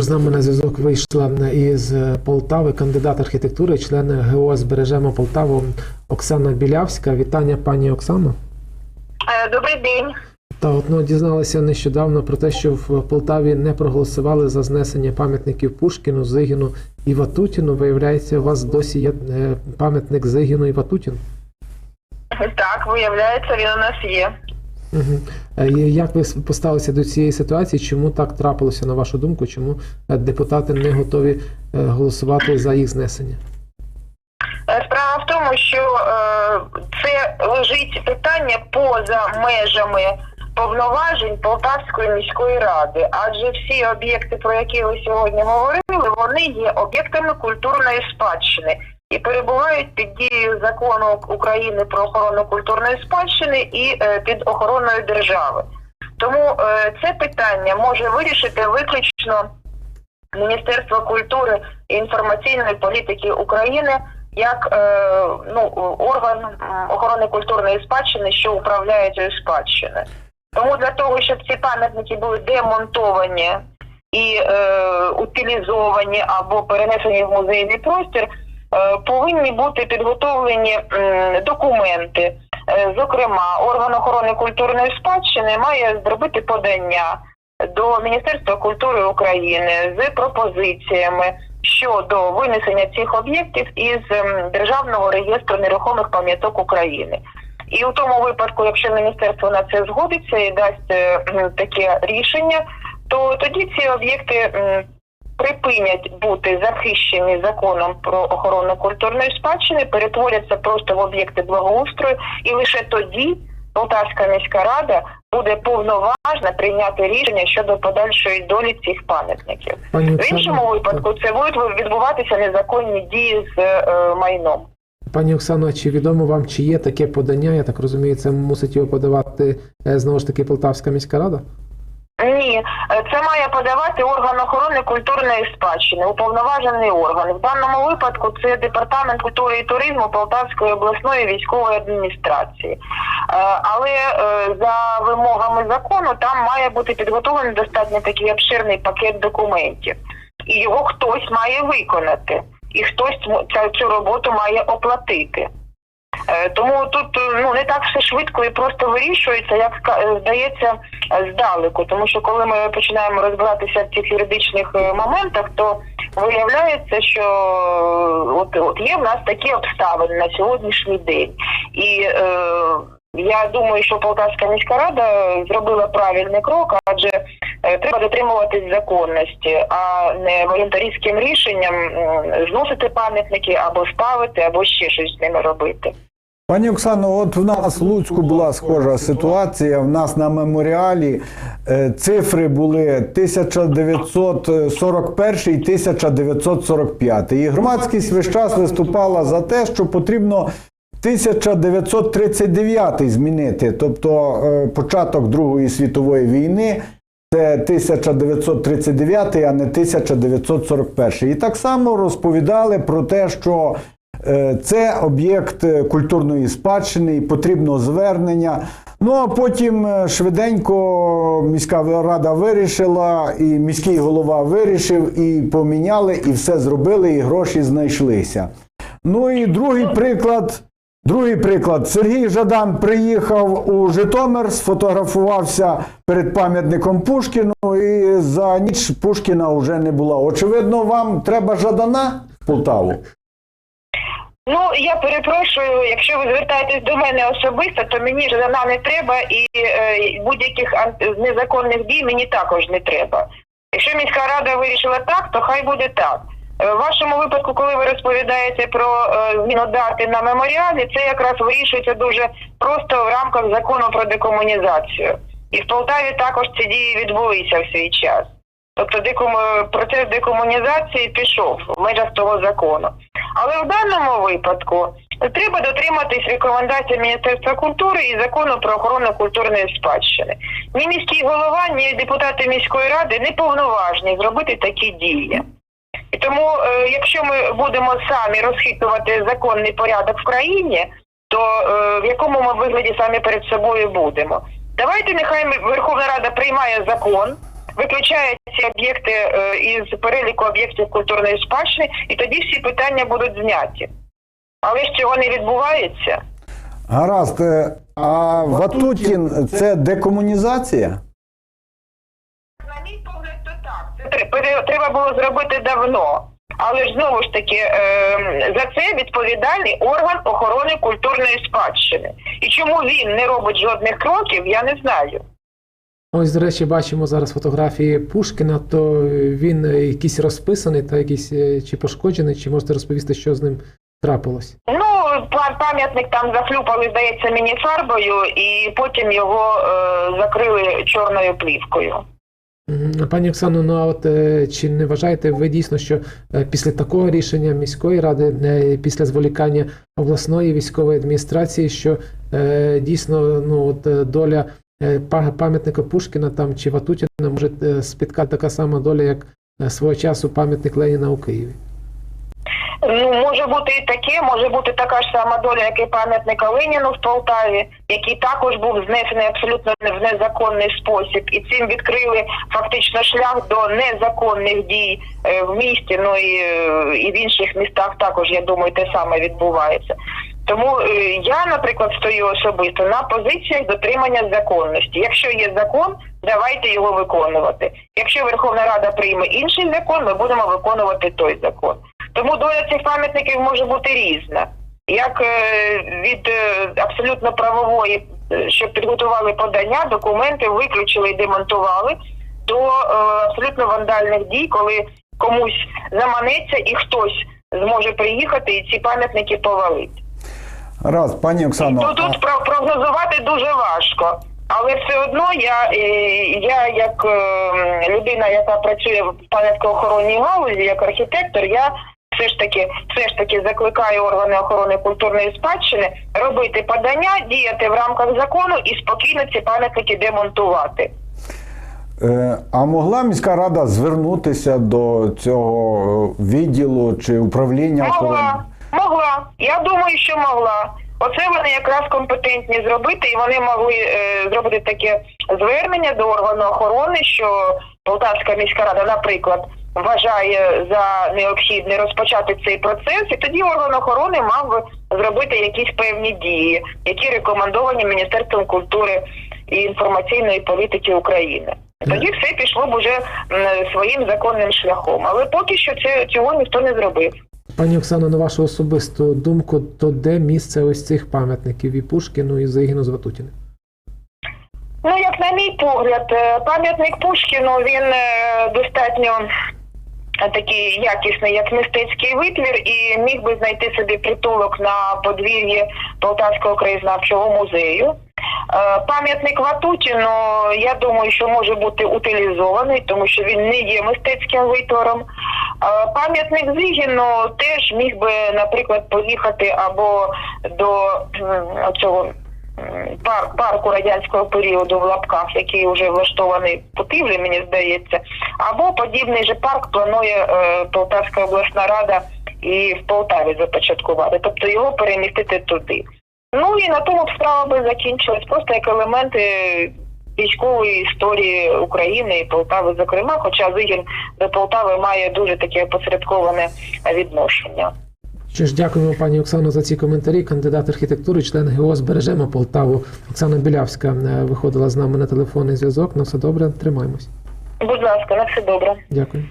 З нами на зв'язок вийшла із Полтави кандидат архітектури, член ГО «Збережемо Полтаву Оксана Білявська. Вітання, пані Оксано. Е, Добрий день. Та от ну, дізналися нещодавно про те, що в Полтаві не проголосували за знесення пам'ятників Пушкіну, Зигіну і Ватутіну. Виявляється, у вас досі є е, пам'ятник Зигіну і Ватутіну. Так, виявляється, він у нас є. Угу. Як ви поставилися до цієї ситуації? Чому так трапилося, на вашу думку? Чому е, депутати не готові е, голосувати за їх знесення? Е, Справа в тому, що е, це лежить питання поза межами повноважень Полтавської міської ради, адже всі об'єкти, про які ви сьогодні говорили, вони є об'єктами культурної спадщини і перебувають під дією закону України про охорону культурної спадщини і е, під охороною держави. Тому е, це питання може вирішити виключно Міністерство культури і інформаційної політики України як е, ну, орган охорони культурної спадщини, що управляє цією спадщиною. Тому для того, щоб ці пам'ятники були демонтовані і е, утилізовані або перенесені в музейний простір, повинні бути підготовлені документи. Е, Зокрема, орган охорони культурної спадщини має зробити подання до Міністерства культури України з пропозиціями щодо винесення цих об'єктів із Державного реєстру нерухомих пам'яток України. І у тому випадку, якщо міністерство на це згодиться і дасть е, таке рішення, то тоді ці об'єкти припинять бути захищені законом про охорону культурної спадщини, перетворяться просто в об'єкти благоустрою, і лише тоді Полтавська міська рада буде повноважна прийняти рішення щодо подальшої долі цих пам'ятників. В іншому випадку це будуть відбуватися незаконні дії з е, майном. Пані Оксано, чи відомо вам, чи є таке подання? Я так розумію, це мусить його подавати е, знову ж таки Полтавська міська рада? Ні, це має подавати орган охорони культурної спадщини, уповноважений орган. В даному випадку це департамент культури і туризму Полтавської обласної військової адміністрації. Е, Але е, за вимогами закону там має бути підготовлений достатньо такий обширний пакет документів, і його хтось має виконати, і хтось цю роботу має оплатити. Е, Тому тут е, ну не так все швидко і просто вирішується, як е, здається здалеку. Тому що коли ми починаємо розбиратися в цих юридичних моментах, то виявляється, що от, от є в нас такі обставини на сьогоднішній день. І е, я думаю, що Полтавська міська рада зробила правильний крок, адже е, треба дотримуватись законності, а не волонтерським рішенням зносити пам'ятники або ставити, або ще щось з ними робити. Пані Оксано, от в нас в Луцьку була схожа ситуація. В нас на меморіалі е, цифри були 1941 і 1945. І громадськість весь час виступала за те, що потрібно 1939 змінити, тобто е, початок Другої світової війни. Це 1939, а не 1941. І так само розповідали про те, що е, це об'єкт культурної спадщини, і потрібно звернення. Ну а потім е, швиденько міська рада вирішила, і міський голова вирішив, і поміняли, і все зробили, і гроші знайшлися. Ну і другий приклад. Другий приклад. Сергій Жадан приїхав у Житомир, сфотографувався перед пам'ятником Пушкіну, і за ніч Пушкіна вже не було. Очевидно, вам треба Жадана в Полтаву. Ну я перепрошую, якщо ви звертаєтесь до мене особисто, то мені жадана не треба і е, будь-яких незаконних дій мені також не треба. Якщо міська рада вирішила так, то хай буде так. Е, В вашому випадку, коли ви розповідаєте про е, зміну дати на меморіалі, це якраз вирішується дуже просто в рамках закону про декомунізацію. І в Полтаві також ці дії відбулися в свій час. Тобто декому- процес декомунізації пішов в межах того закону. Але в даному випадку треба дотриматись рекомендацій Міністерства культури і закону про охорону культурної спадщини. Ні міський голова, ні депутати міської ради не повноважні зробити такі дії. І тому, е, якщо ми будемо самі розхитувати законний порядок в країні, то е, в якому ми вигляді самі перед собою будемо? Давайте нехай ми- Верховна Рада приймає закон виключає ці об'єкти е, із переліку об'єктів культурної спадщини, і тоді всі питання будуть зняті. Але ж цього не відбувається. Гаразд. А Ватутін це декомунізація? Треба було зробити давно. Але ж знову ж таки, е, за це відповідальний орган охорони культурної спадщини. І чому він не робить жодних кроків, я не знаю. Ось, до речі, бачимо зараз фотографії Пушкіна, то він е, якийсь розписаний та якийсь е, чи пошкоджений, чи можете розповісти, що з ним трапилось? Ну, пам'ятник там захлюпали, здається, мені фарбою, і потім його е, закрили чорною плівкою. Пані Оксано, ну а от е, чи не вважаєте ви дійсно, що е, після такого рішення міської ради, е, після зволікання обласної військової адміністрації, що дійсно ну от доля па- пам'ятника Пушкіна там чи Ватутіна може спіткати така сама доля, як свого часу пам'ятник Леніна у Києві? Ну, може бути і таке, може бути така ж сама доля, як і пам'ятника Леніну в Полтаві, який також був знесений абсолютно в незаконний спосіб, і цим відкрили фактично шлях до незаконних дій е, в місті. Ну і, е, і в інших містах також, я думаю, те саме відбувається. Тому е, я, наприклад, стою особисто на позиціях дотримання законності. Якщо є закон, давайте його виконувати. Якщо Верховна Рада прийме інший закон, ми будемо виконувати той закон. Тому доля цих пам'ятників може бути різна. Як е, від е, абсолютно правової, е, що підготували подання, документи виключили і демонтували, до абсолютно вандальних дій, коли комусь заманеться і хтось зможе приїхати і ці пам'ятники повалить. Гаразд, пані Оксано. Ну тут про- прогнозувати дуже важко. Але все одно я, я як людина, яка працює в пам'яткоохоронній галузі, як архітектор, я все ж таки все ж таки закликаю органи охорони культурної спадщини робити подання, діяти в рамках закону і спокійно ці пам'ятники демонтувати. Е, А могла міська рада звернутися до цього е, відділу чи управління охорони? Могла, могла. Я думаю, що могла. Оце вони якраз компетентні зробити, і вони могли е, зробити таке звернення до органу охорони, що Полтавська міська рада, наприклад, вважає за необхідне розпочати цей процес, і тоді орган охорони мав би зробити якісь певні дії, які рекомендовані Міністерством культури і інформаційної політики України. Тоді все пішло б уже своїм законним шляхом. Але поки що це цього ніхто не зробив. Пані Оксано, на вашу особисту думку, то де місце ось цих пам'ятників і Пушкіну, і Загіну з Ватутіним? Ну, як на мій погляд, е, пам'ятник Пушкіну він е, достатньо е, такий якісний, як мистецький витвір, і міг би знайти собі притулок на подвір'ї Полтавського краєзнавчого музею. Е, Пам'ятник Ватутіну, я думаю, що може бути утилізований, тому що він не є мистецьким витвором. Е, Пам'ятник Зігіну теж міг би, наприклад, поїхати або до цього парку радянського періоду в лапках, який вже влаштований в Путивлі, мені здається, або подібний же парк планує е, Полтавська обласна рада і в Полтаві започаткувати, тобто його перемістити туди. Ну і на тому б справа би закінчилась, просто як елементи військової історії України і Полтави, зокрема, хоча Зигін до Полтави має дуже таке опосередковане відношення. Що ж, дякуємо пані Оксано за ці коментарі. Кандидат архітектури, член ГО «Збережемо Полтаву. Оксана Білявська е, виходила з нами на телефонний зв'язок. На все добре, тримаємось. Будь ласка, на все добре. Дякую.